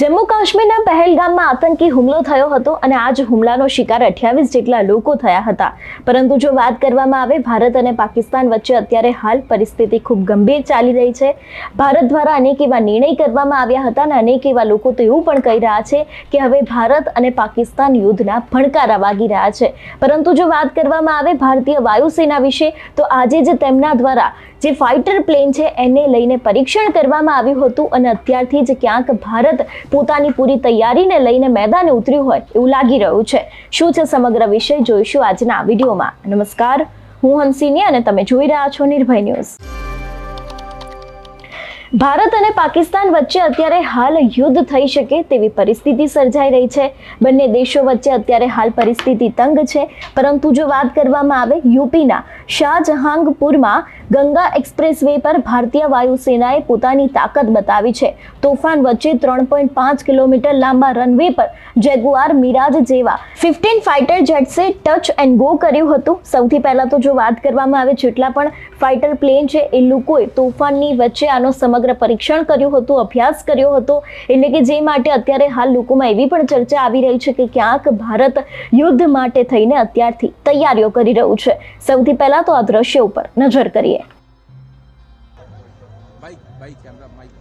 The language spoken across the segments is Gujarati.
જમ્મુ કાશ્મીરના પહેલગામમાં આતંકી હુમલો થયો હતો અને આ જ હુમલાનો શિકાર અઠ્યાવીસ જેટલા લોકો થયા હતા. પરંતુ જો વાત કરવામાં આવે, ભારત અને પાકિસ્તાન વચ્ચે અત્યારે હાલ પરિસ્થિતિ ખૂબ ગંભીર ચાલી રહી છે. ભારત દ્વારા અનેક એવા નિર્ણય કરવામાં આવ્યા હતા અને અનેક એવા લોકો તો એવું પણ કહી રહ્યા છે કે હવે ભારત અને પાકિસ્તાન યુદ્ધના ભણકારા વાગી રહ્યા છે. પરંતુ જો વાત કરવામાં આવે ભારતીય વાયુસેના વિશે, તો આજે જ તેમના દ્વારા જે ફાઇટર પ્લેન છે, એને લઈને પરીક્ષણ કરવામાં આવ્યું હતું અને અત્યારથી જ ક્યાંક ભારત પોતાની પૂરી તૈયારીને લઈને મેદાને ઉતર્યું હોય એવું લાગી રહ્યું છે. શું છે સમગ્ર વિષય? જોઈશું આજના વિડીયોમાં. નમસ્કાર. હું હંસિની અને તમે જોઈ રહ્યા છો નિર્ભય ન્યૂઝ. ભારત અને પાકિસ્તાન વચ્ચે અત્યારે હાલ યુદ્ધ થઈ શકે તેવી પરિસ્થિતિ સર્જાઈ રહી છે. બંને દેશો વચ્ચે અત્યારે હાલ પરિસ્થિતિ તંગ છે. પરંતુ જો વાત કરવામાં આવે યુપીના શાહજહાંગપુરમાં, ગંગા એક્સપ્રેસ વે પર ભારતીય વાયુસેનાએ પોતાની તાકાત બતાવી છે. તોફાન વચ્ચે ત્રણ પોઈન્ટ પાંચ કિલોમીટર લાંબા રનવે પર જેગુઆર મિરાજ જેવા ફિફ્ટીન ફાઇટર જેટ્સે ટચ એન્ડ ગો કર્યું હતું. સૌથી પહેલાં તો જો વાત કરવામાં આવે જેટલા પણ ફાઇટર પ્લેન છે, એ લોકોએ તોફાનની વચ્ચે આનો સમગ્ર સમગ્ર પરીક્ષણ કર્યું હતું, અભ્યાસ કર્યો હતો, એટલે કે જે માટે અત્યારે હાલ લોકોમાં એવી પણ ચર્ચા આવી રહી છે કે ક્યાંક ભારત યુદ્ધ માટે થઈને અત્યારથી તૈયારીઓ કરી રહ્યું છે. સૌથી પહેલા તો આ દ્રશ્ય ઉપર નજર કરીએ. ભાઈ ભાઈ કેમેરા માઈક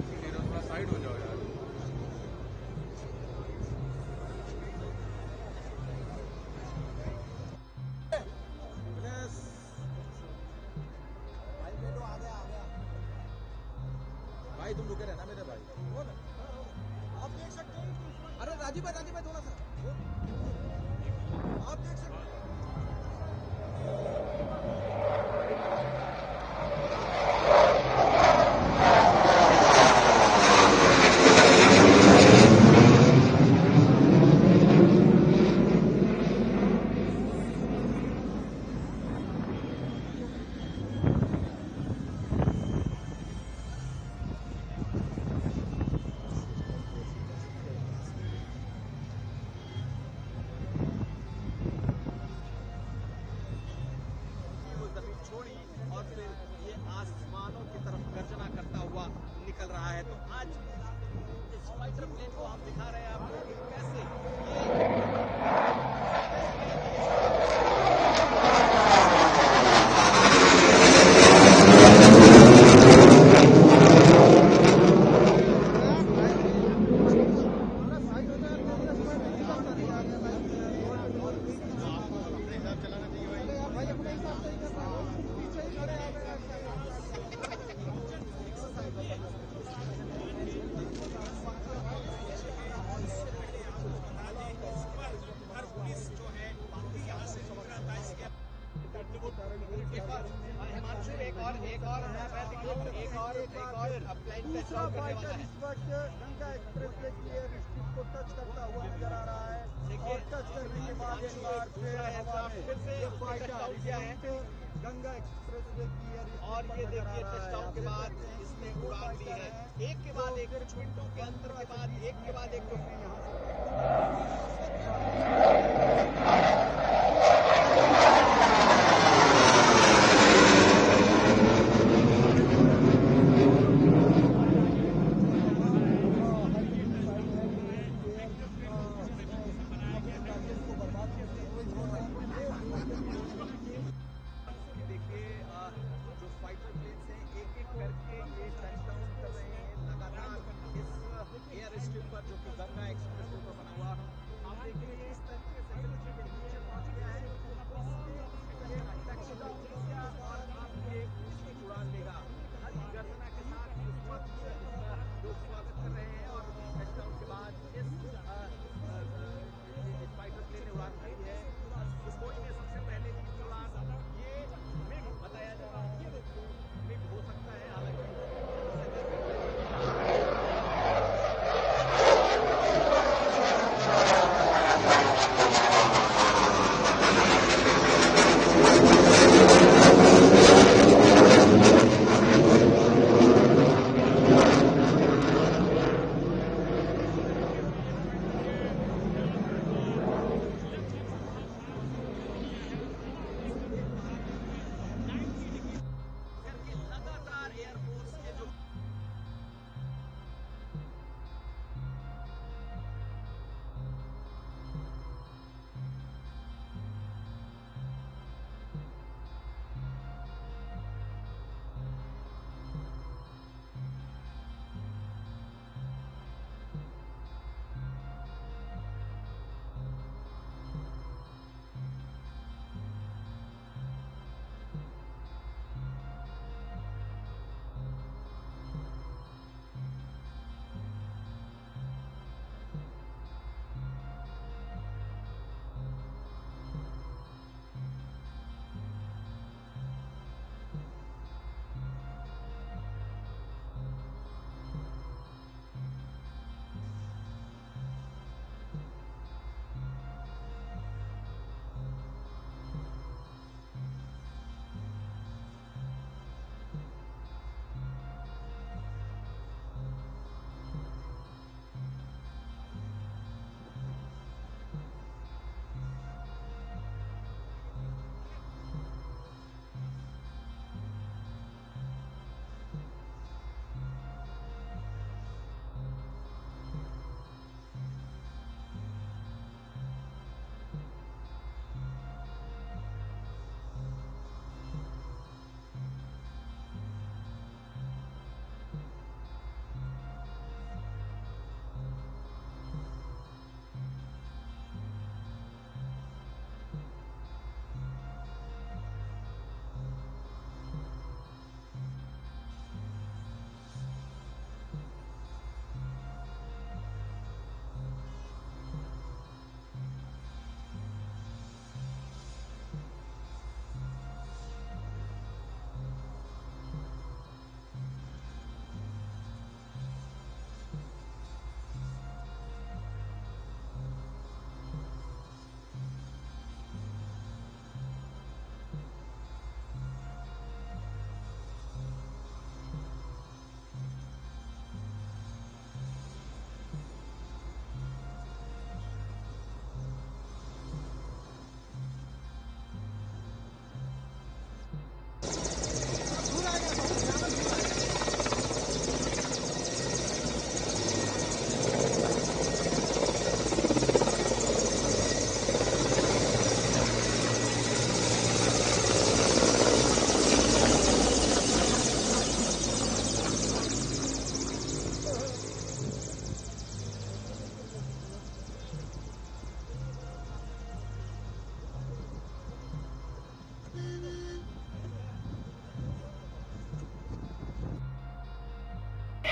कैमरे के आगे सेल्फी ले रहे हो थोड़ा साइड हो जाओ यार भाई तुम रुके रहना मेरे भाई आप देख सकते हो अरे राजीव भाई राजीव भाई थोड़ा सा आप देख सकते हो और फिर ये आसमानों की तरफ गर्जना करता हुआ निकल रहा है तो आज इस फाइटर प्लेन को हम दिखा रहे हैं आपको कि कैसे ये दूसरा इस वक्त गंगा एक्सप्रेस वे की को टच करता हुआ नज़र आ रहा है और टच करने के बाद एक बार फिर हवा में गंगा एक्सप्रेस वे की एयर और ये देखिए। आउट के बाद इसने उड़ान ली है एक के बाद एक, मिनटों के अंतर के बाद एक के बाद एक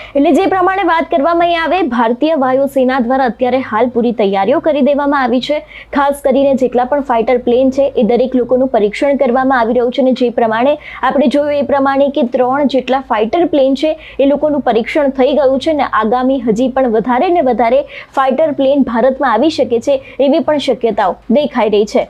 એટલે જે પ્રમાણે વાત કરવામાં આવે, ભારતીય વાયુસેના દ્વારા અત્યારે હાલ પૂરી તૈયારીઓ કરી દેવામાં આવી છે. ખાસ કરીને જેટલા પણ ફાઇટર પ્લેન છે, એ દરેક લોકોનું પરીક્ષણ કરવામાં આવી રહ્યું છે અને જે પ્રમાણે આપણે જોયું એ પ્રમાણે કે ત્રણ જેટલા ફાઇટર પ્લેન છે, એ લોકોનું પરીક્ષણ થઈ ગયું છે ને આગામી હજી પણ વધારે ને વધારે ફાઇટર પ્લેન ભારતમાં આવી શકે છે એવી પણ શક્યતાઓ દેખાઈ રહી છે.